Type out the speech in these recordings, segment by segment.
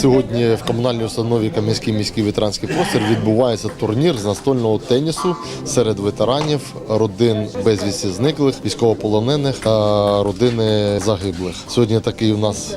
Сьогодні в комунальній установі Кам'янський міський ветеранський простір відбувається турнір з настольного тенісу серед ветеранів, родин безвісті зниклих, військовополонених та родини загиблих. Сьогодні такий у нас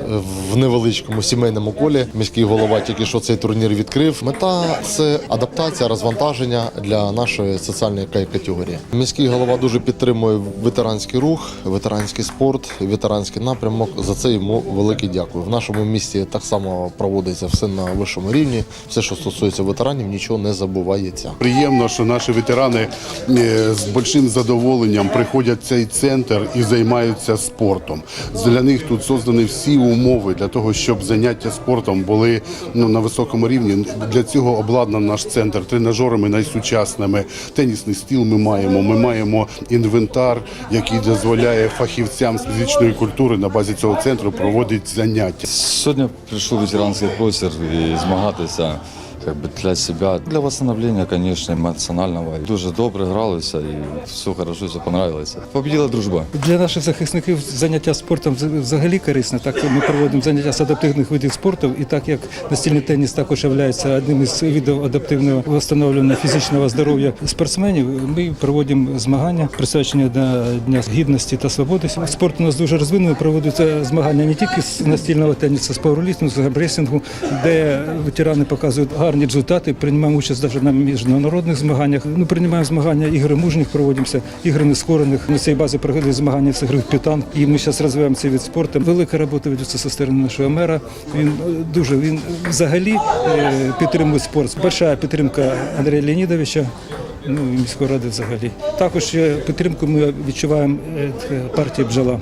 в невеличкому сімейному колі. Міський голова тільки що цей турнір відкрив. Мета це адаптація, розвантаження для нашої соціальної категорії. Міський голова дуже підтримує ветеранський рух, ветеранський спорт, ветеранський напрямок. За це йому велике дякую. В нашому місті так само проводиться все на вищому рівні. Все, що стосується ветеранів, нічого не забувається. Приємно, що наші ветерани е, з большим задоволенням приходять в цей центр і займаються спортом. Для них тут создані всі умови для того, щоб заняття спортом були ну, на високому рівні. Для цього обладнаний наш центр тренажерами найсучасними. Тенісний стіл ми маємо. Ми маємо інвентар, який дозволяє фахівцям з фізичної культури на базі цього центру проводити заняття. Сьогодні прийшов ветеранський простір і змагатися как для себе, для восстановлення, звісно, емоціонального. Дуже добре гралися і все хорошо, все понравилося. Победила дружба. Для наших захисників заняття спортом взагалі корисне. Так ми проводимо заняття з адаптивних видів спорту, і так як настільний теніс також є одним із видів адаптивного встановлення фізичного здоров'я спортсменів. Ми проводимо змагання, присвячені до Дня гідності та свободи. Спорт у нас дуже розвинений. Проводяться змагання не тільки з настільного тенісу, з пауерліфтингу, з габресінгу, де ветерани показують гарні результати. Приймаємо участь навіть на міжнародних змаганнях. Ну, приймаємо змагання ігри мужніх проводимося, ігри нескорених. На цій базі проходять змагання з ігри питан. І ми зараз розвиваємо цей від спорту. Велика робота ведеться зі сторони нашого мера. Він е, дуже він взагалі е, підтримує спорт. Большая підтримка Андрія Леонідовича. Ну і міської ради взагалі. Також е, підтримку ми відчуваємо е, партії бджола.